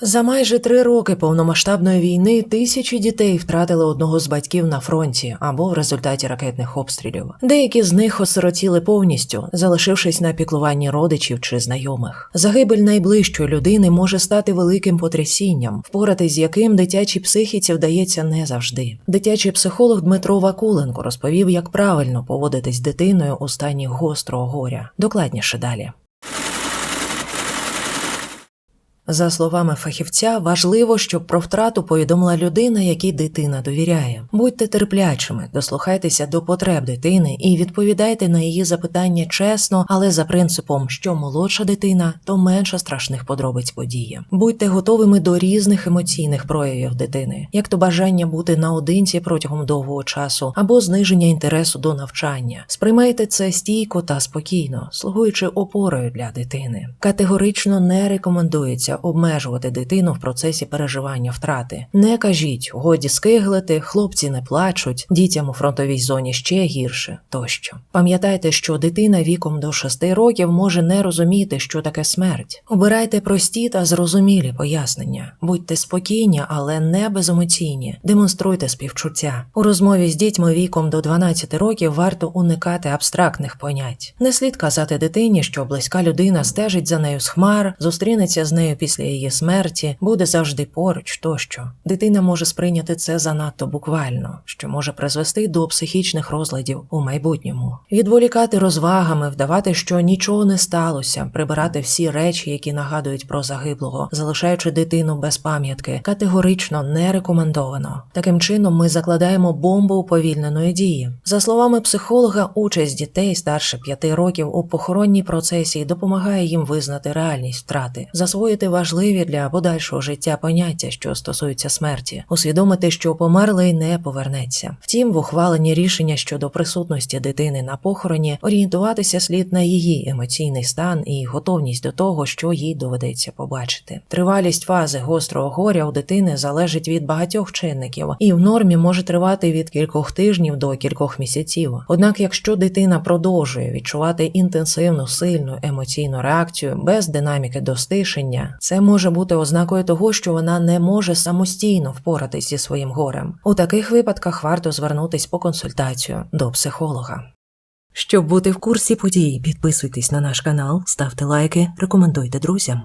За майже три роки повномасштабної війни тисячі дітей втратили одного з батьків на фронті або в результаті ракетних обстрілів. Деякі з них осиротіли повністю, залишившись на піклуванні родичів чи знайомих. Загибель найближчої людини може стати великим потрясінням, впоратись з яким дитячій психіці вдається не завжди. Дитячий психолог Дмитро Вакуленко розповів, як правильно поводитись з дитиною у стані гострого горя. Докладніше далі. За словами фахівця, важливо, щоб про втрату повідомила людина, якій дитина довіряє. Будьте терплячими, дослухайтеся до потреб дитини і відповідайте на її запитання чесно, але за принципом, що молодша дитина, то менше страшних подробиць події. Будьте готовими до різних емоційних проявів дитини, як то бажання бути наодинці протягом довгого часу або зниження інтересу до навчання. Сприймайте це стійко та спокійно, слугуючи опорою для дитини. Категорично не рекомендується обмежувати дитину в процесі переживання втрати. Не кажіть, годі скиглити, хлопці не плачуть, дітям у фронтовій зоні ще гірше тощо. Пам'ятайте, що дитина віком до 6 років може не розуміти, що таке смерть. Обирайте прості та зрозумілі пояснення. Будьте спокійні, але не беземоційні. Демонструйте співчуття. У розмові з дітьми віком до 12 років варто уникати абстрактних понять. Не слід казати дитині, що близька людина стежить за нею з хмар, зустрінеться з нею після її смерті, буде завжди поруч тощо. Дитина може сприйняти це занадто буквально, що може призвести до психічних розладів у майбутньому. Відволікати розвагами, вдавати, що нічого не сталося, прибирати всі речі, які нагадують про загиблого, залишаючи дитину без пам'ятки, категорично не рекомендовано. Таким чином, ми закладаємо бомбу уповільненої дії. За словами психолога, участь дітей старше 5 років у похоронній процесії допомагає їм визнати реальність втрати, засвоїти важливі для подальшого життя поняття, що стосуються смерті, усвідомити, що померлий не повернеться. Втім, в ухваленні рішення щодо присутності дитини на похороні орієнтуватися слід на її емоційний стан і готовність до того, що їй доведеться побачити. Тривалість фази гострого горя у дитини залежить від багатьох чинників і в нормі може тривати від кількох тижнів до кількох місяців. Однак, якщо дитина продовжує відчувати інтенсивну сильну емоційну реакцію без динаміки достишення, це може бути ознакою того, що вона не може самостійно впоратись зі своїм горем. У таких випадках варто звернутись по консультацію до психолога. Щоб бути в курсі подій, підписуйтесь на наш канал, ставте лайки, рекомендуйте друзям.